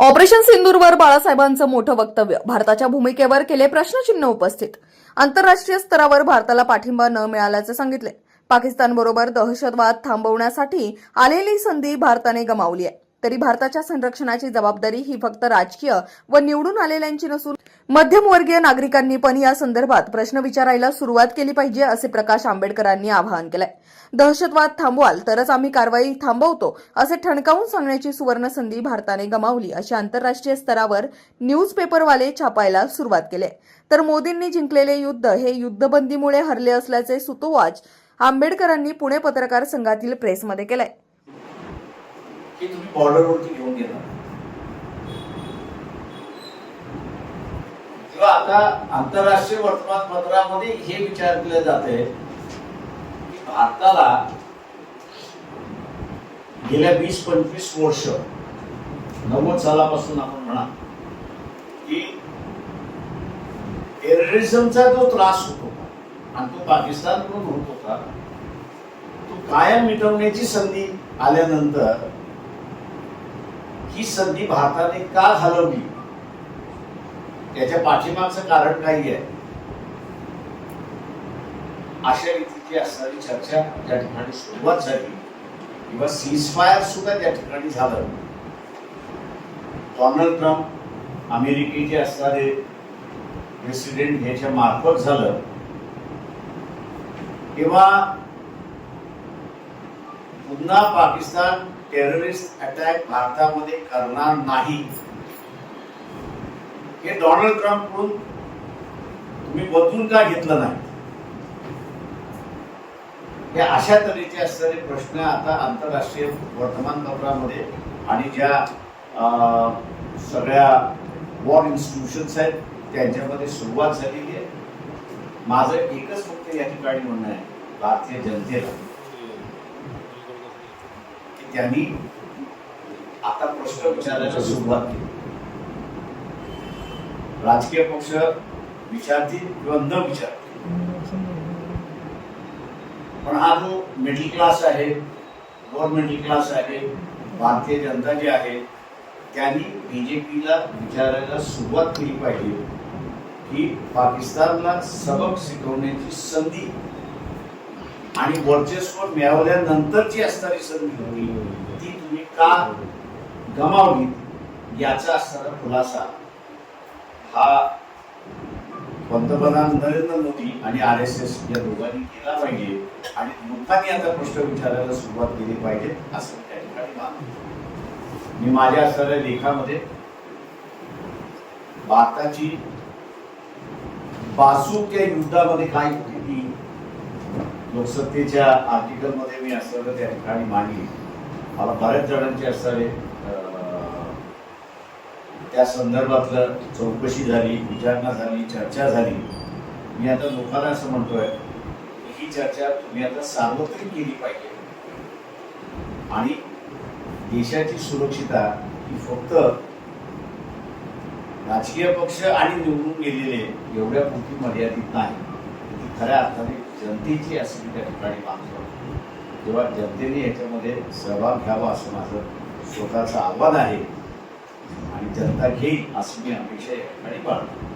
Operation सिंदूरवर बाळासाहेबांचं मोठं वक्तव्य. भारताच्या भूमिकेवर केले प्रश्नचिन्ह उपस्थित. आंतरराष्ट्रीय स्तरावर भारताला पाठिंबा न मिळाल्याचे सांगितले पाकिस्तानबरोबर दहशतवाद थांबवण्यासाठी आलेली संधी भारताने गमावली आहे. तरी भारताच्या संरक्षणाची जबाबदारी ही फक्त राजकीय व निवडून आलेल्यांची नसून मध्यमवर्गीय नागरिकांनी पण या संदर्भात प्रश्न विचारायला सुरुवात केली पाहिजे असे प्रकाश आंबेडकरांनी आवाहन केलंय दहशतवाद थांबवाल तरच आम्ही कारवाई थांबवतो असे ठणकावून सांगण्याची सुवर्ण संधी भारताने गमावली अशी आंतरराष्ट्रीय स्तरावर न्यूजपेपरवाले छापायला सुरुवात केली आहे. तर मोदींनी जिंकलेले युद्ध हे युद्धबंदीमुळे हरले असल्याचे सुतोवाच आंबेडकरांनी पुणे पत्रकार संघातील प्रेसमध्ये केलंय की तुम्ही बॉर्डरवरती घेऊन गेला. किंवा आता आंतरराष्ट्रीय वर्तमानपत्रामध्ये हे विचारले जाते की भारताला गेल्या वीस पंचवीस वर्ष नव्वद सालापासून आपण म्हणा की टेररिझमचा जो त्रास होत होता आणि तो पाकिस्तानकडून होत होता तो कायम मिटवण्याची संधी आल्यानंतर ही संधी भारताने का घालवली? त्याच्या पाठीमागचं कारण काही आहे? अशा रीतीची असणारी चर्चा त्या ठिकाणी सुरुवात झाली किंवा सीजफायर सुद्धा त्या ठिकाणी झालं. डोनाल्ड ट्रम्प अमेरिकेचे असणारे प्रेसिडेंट ह्याच्या मार्फत झालं. किंवा पुन्हा पाकिस्तान टेररिस्ट अटॅक भारतामध्ये करणार नाही. हे डोनाल्ड ट्रम्पकडून तुम्ही बदलून का घेतलं नाही? हे अशा तऱ्हेचे असणारे प्रश्न आता आंतरराष्ट्रीय वर्तमानपत्रामध्ये आणि ज्या अं, सगळ्या वॉर इन्स्टिट्यूशन्स आहेत त्यांच्यामध्ये सुरुवात झालेली आहे. माझं एकच फक्त या ठिकाणी म्हणणं आहे भारतीय जनतेला. त्यांनी आता प्रश्न विचारायला सुरुवात केली. राजकीय पक्ष विचारतील किंवा न विचारतील. पण हा जो मिडल क्लास आहे लोअर मिडल क्लास आहे भारतीय जनता जी आहे त्यांनी बीजेपीला विचारायला सुरुवात केली पाहिजे की पाकिस्तानला सबक शिकवण्याची संधी आणि वर्चस्व मिळवल्यानंतरची असणारी संधी होती ती तुम्ही का गमावली? याचा असणारा खुलासा. हा पंतप्रधान नरेंद्र मोदी आणि आर एस एस या दोघांनी केला पाहिजे. आणि लोकांनी आता प्रश्न विचारायला सुरुवात केली पाहिजे असं त्या ठिकाणी मानतो मी माझ्या असणाऱ्या लेखामध्ये भारताची बाजू युद्धामध्ये काय होती? लोकसत्तेच्या आर्टिकलमध्ये मी असं त्या ठिकाणी मांडली. मला बऱ्याच जणांचे असणारे अं, त्या संदर्भातलं चौकशी झाली विचारणा झाली चर्चा झाली. मी आता लोकांना असं म्हणतोय ही चर्चा तुम्ही आता सार्वत्रिक केली पाहिजे. आणि देशाची सुरक्षिता ही फक्त राजकीय पक्ष आणि निवडून गेलेले एवढ्या पुरती मर्यादित नाही. खऱ्या अर्थाने जनतेची असं त्या ठिकाणी मागतो तेव्हा जनतेने याच्यामध्ये सहभाग घ्यावा असं माझं स्वतःचं आव्हान आहे. आणि जनता घेईल असं मी अपेक्षा या ठिकाणी बाळगतो.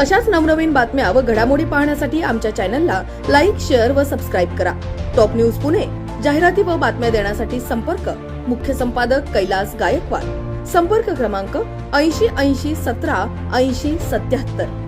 अशाच नवनवीन बातम्या व घडामोडी पाहण्यासाठी आमच्या चॅनलला लाईक शेअर व सबस्क्राईब करा. टॉप न्यूज पुणे जाहिराती व बातम्या देण्यासाठी संपर्क मुख्य संपादक कैलास गायकवाड. संपर्क क्रमांक ऐंशी ऐंशी सतरा ऐंशी सत्याहत्तर.